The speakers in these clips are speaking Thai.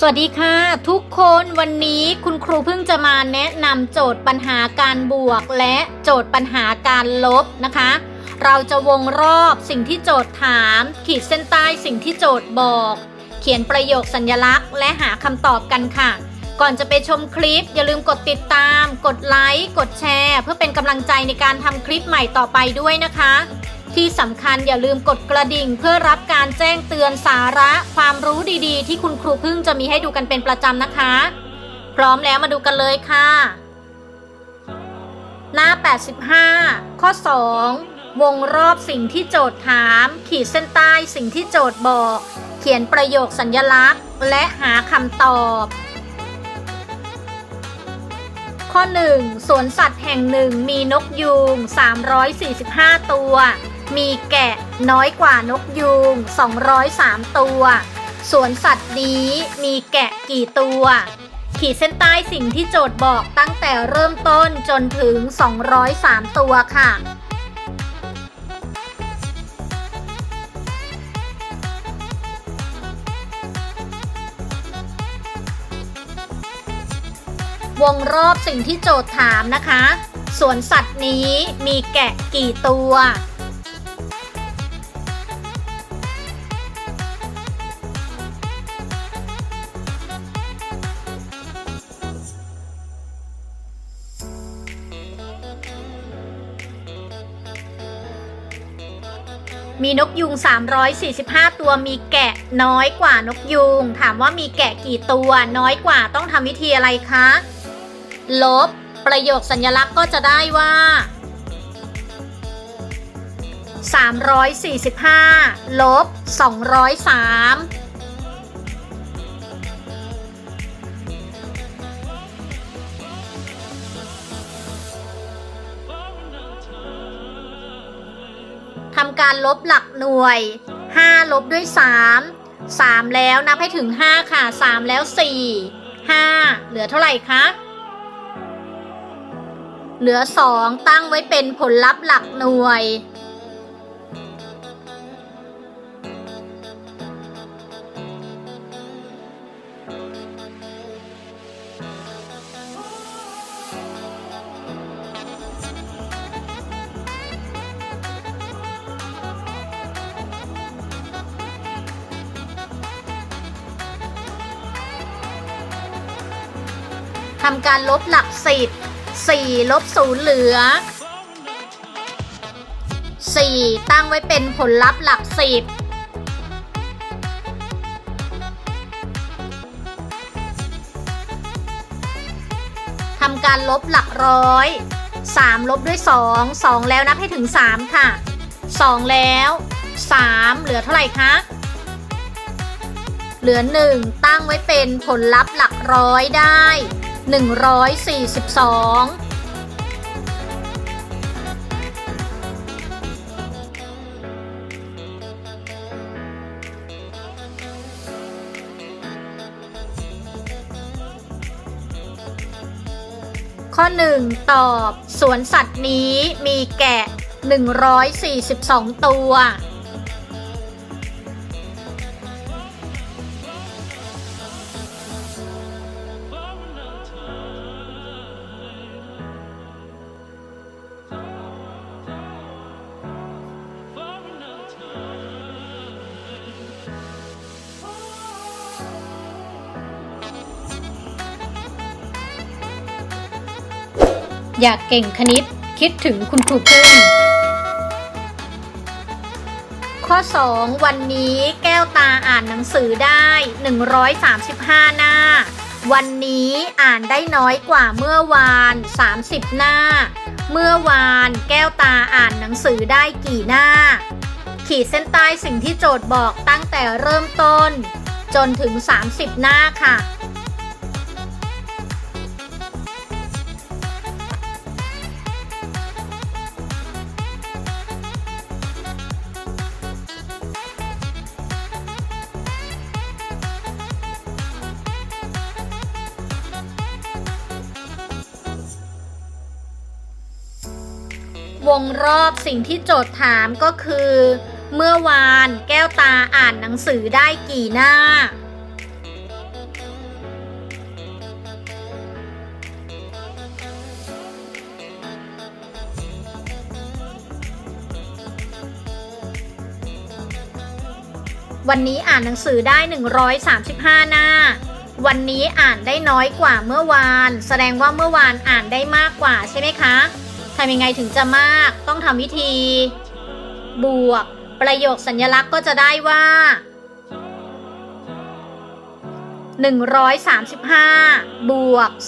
สวัสดีค่ะ ทุกคนวันนี้คุณครูเพิ่งจะมาแนะนำโจทย์ปัญหาการบวก และโจทย์ปัญหาการลบนะคะ เราจะวงรอบสิ่งที่โจทย์ถาม ขีดเส้นใต้สิ่งที่โจทย์บอก เขียนประโยคสัญลักษณ์ และหาคำตอบกันค่ะ ก่อนจะไปชมคลิป อย่าลืมกดติดตาม กดไลค์กดแชร์ เพื่อเป็นกำลังใจในการทำคลิปใหม่ต่อไปด้วยนะคะ ที่สำคัญอย่าลืมกดกระดิ่ง เพื่อรับการแจ้งเตือนสาระความรู้ดีๆ ที่คุณครูพึ่งจะมีให้ดูกันเป็นประจำนะคะ พร้อมแล้วมาดูกันเลยค่ะ หน้า 85 ข้อ 2 วงรอบสิ่งที่โจทย์ถาม ขีดเส้นใต้สิ่งที่โจทย์บอก เขียนประโยคสัญลักษณ์ และหาคำตอบข้อ 1 สวนสัตว์แห่งหนึ่งมีนกยูง 345 ตัว มีแกะน้อยกว่านกยูง 203 ตัว สวนสัตว์นี้มีแกะกี่ตัว ขีดเส้นใต้สิ่งที่โจทย์บอกตั้งแต่เริ่มต้นจนถึง 203 ตัวค่ะวงรอบสิ่งที่โจทย์ถามนะคะ สวนสัตว์นี้มีแกะกี่ตัว มีนกยุง 345 ตัว มีแกะน้อยกว่านกยุง ถามว่ามีแกะกี่ตัวน้อยกว่าต้องทำวิธีอะไรคะ ลบ ประโยคสัญลักษณ์ก็จะได้ว่า 345 ลบ 203 ทำการลบหลักหน่วย 5 ลบด้วย 3 3 แล้วนับให้ถึง 5 ค่ะ 3 แล้ว 4 5 เหลือเท่าไหร่คะ เหลือ 2 ตั้งไว้เป็นผลลัพธ์หลักหน่วย ทำการลบหลักสิบสี่ลบศูนย์เหลือสี่ตั้งไว้เป็นผลลัพธ์หลักสิบทำการลบหลักร้อยสามลบด้วยสองสองแล้วนับให้ถึงสามค่ะสองแล้วสามเหลือเท่าไหร่คะ เหลือ 1 ตั้งไว้เป็นผลลัพธ์หลักร้อยได้ 142ข้อ 1 ตอบ สวนสัตว์นี้มีแกะ 142 ตัว อยากเก่งคณิต คิดถึงคุณครูพึ่ง ข้อ 2 วันนี้แก้วตาอ่านหนังสือได้ 135 หน้า วันนี้อ่านได้น้อยกว่าเมื่อวาน 30 หน้า เมื่อวานแก้วตาอ่านหนังสือได้กี่หน้า ขีดเส้นใต้สิ่งที่โจทย์บอกตั้งแต่เริ่มต้น จนถึง 30 หน้าค่ะ วงรอบสิ่งที่โจทย์ถามก็คือ เมื่อวานแก้วตาอ่านหนังสือได้กี่หน้า วันนี้อ่านหนังสือได้ 135 หน้า วันนี้อ่านได้น้อยกว่าเมื่อวาน แสดงว่าเมื่อวานอ่านได้มากกว่าใช่ไหมคะ ทำยังไงถึงจะมาก ต้องทำวิธี บวก ประโยคสัญลักษณ์ก็จะได้ว่า 135 บวก 30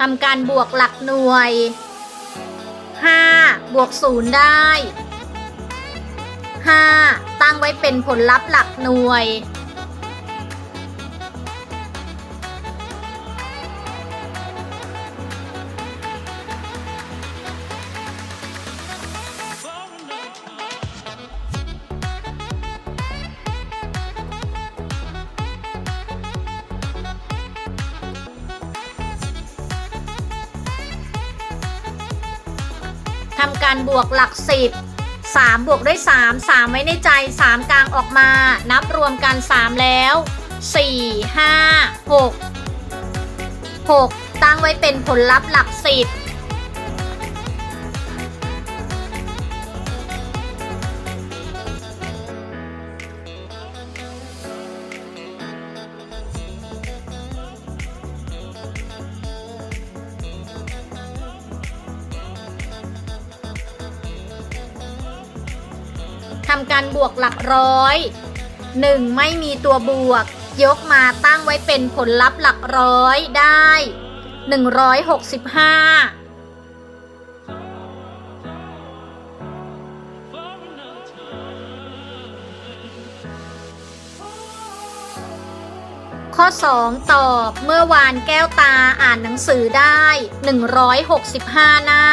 ทำการบวกหลักหน่วย บวก0ได้ 5 ตั้งไว้เป็นผลลัพธ์หลักหน่วย ทำการบวกหลัก 10 3 บวกด้วย 3 3 ไว้ในใจ 3 กลางออกมา นับรวมกัน 3 แล้ว 4 5 6 6 ตั้งไว้เป็นผลลัพธ์หลัก 10 ทำการบวกหลักร้อย 1 ไม่มีตัวบวก ยกมาตั้งไว้เป็นผลลัพธ์หลักร้อยได้ 165ข้อ 2 ตอบเมื่อวานแก้วตาอ่านหนังสือได้ 165 หน้า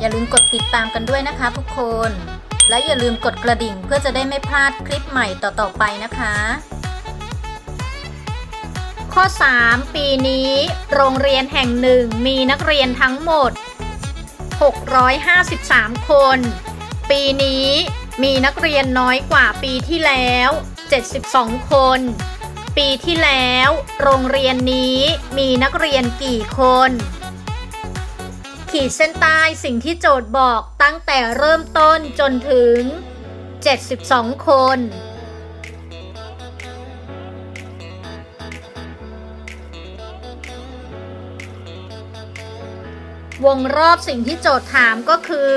อย่าลืมกดติดตามกันด้วยนะคะทุกคน และอย่าลืมกดกระดิ่งเพื่อจะได้ไม่พลาดคลิปใหม่ต่อๆไปนะคะ ข้อ 3 ปีนี้ โรงเรียนแห่งหนึ่งมีนักเรียนทั้งหมด 653 คน ปีนี้มีนักเรียนน้อยกว่าปีที่แล้ว 72 คน ปีที่แล้ว โรงเรียนนี้มีนักเรียนกี่คน ขีดเส้นใต้สิ่งที่โจทย์บอกตั้งแต่เริ่มต้นจนถึง 72 คน วงรอบสิ่งที่โจทย์ถามก็คือ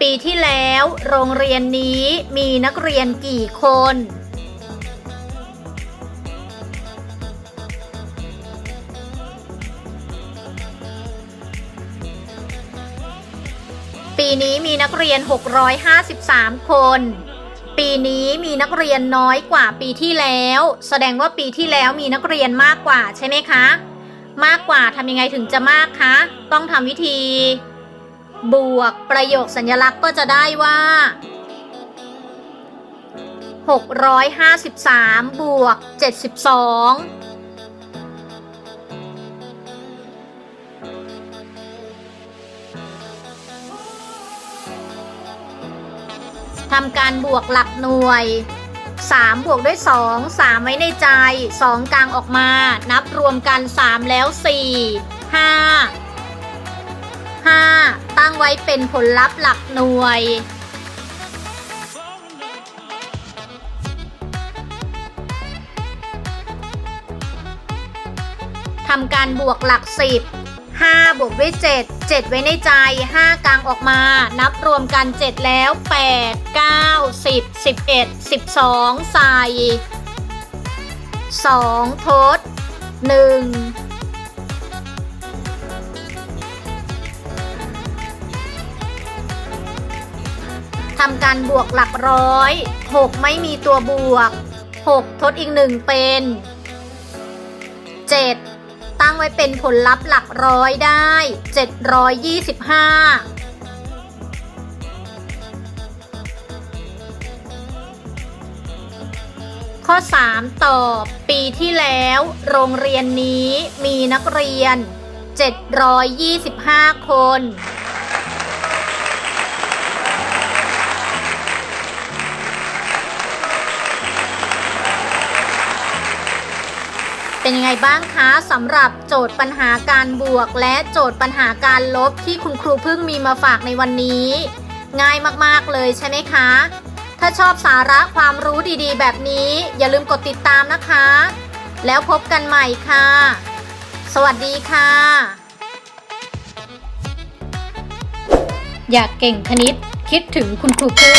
ปีที่แล้วโรงเรียนนี้มีนักเรียนกี่คน นี้มีนักเรียน 653 คน ปีนี้มีนักเรียนน้อยกว่าปีที่แล้ว แสดงว่าปีที่แล้วมีนักเรียนมากกว่าใช่ไหมคะ มากกว่าทำยังไงถึงจะมากคะ ต้องทำวิธี บวกประโยคสัญลักษณ์ก็จะได้ว่า 653 บวก 72 ทำการบวกหลักหน่วย 3 บวกด้วย 2 3 ไว้ในใจ 2 กลางออกมา นับรวมกัน 3 แล้ว 4 5 5 ตั้งไว้เป็นผลลัพธ์หลักหน่วยทำการบวกหลัก 10 5 บวกด้วย 7 7 ไว้ในใจ 5 กลางออกมา นับรวมกัน 7 แล้ว 8 9 10 11 12 ใส่ 2 ทด 1ทำการบวกหลักร้อย 6 ไม่มีตัวบวก 6 ทดอีก 1 เป็น 7 ตั้งไว้เป็นผลลัพธ์หลักร้อยได้ 725ข้อข้อ 3 ตอบ ปีที่แล้ว โรงเรียนนี้มีนักเรียน 725 คน เป็นยังไงบ้างคะสำหรับโจทย์ปัญหาการบวก และโจทย์ปัญหาการลบที่คุณครูพึ่งมีมาฝากในวันนี้ ง่ายมากๆเลยใช่ไหมคะ ถ้าชอบสาระความรู้ดีๆ แบบนี้ อย่าลืมกดติดตามนะคะ แล้วพบกันใหม่ค่ะ สวัสดีค่ะ อยากเก่งคณิตคิดถึงคุณครูพึ่ง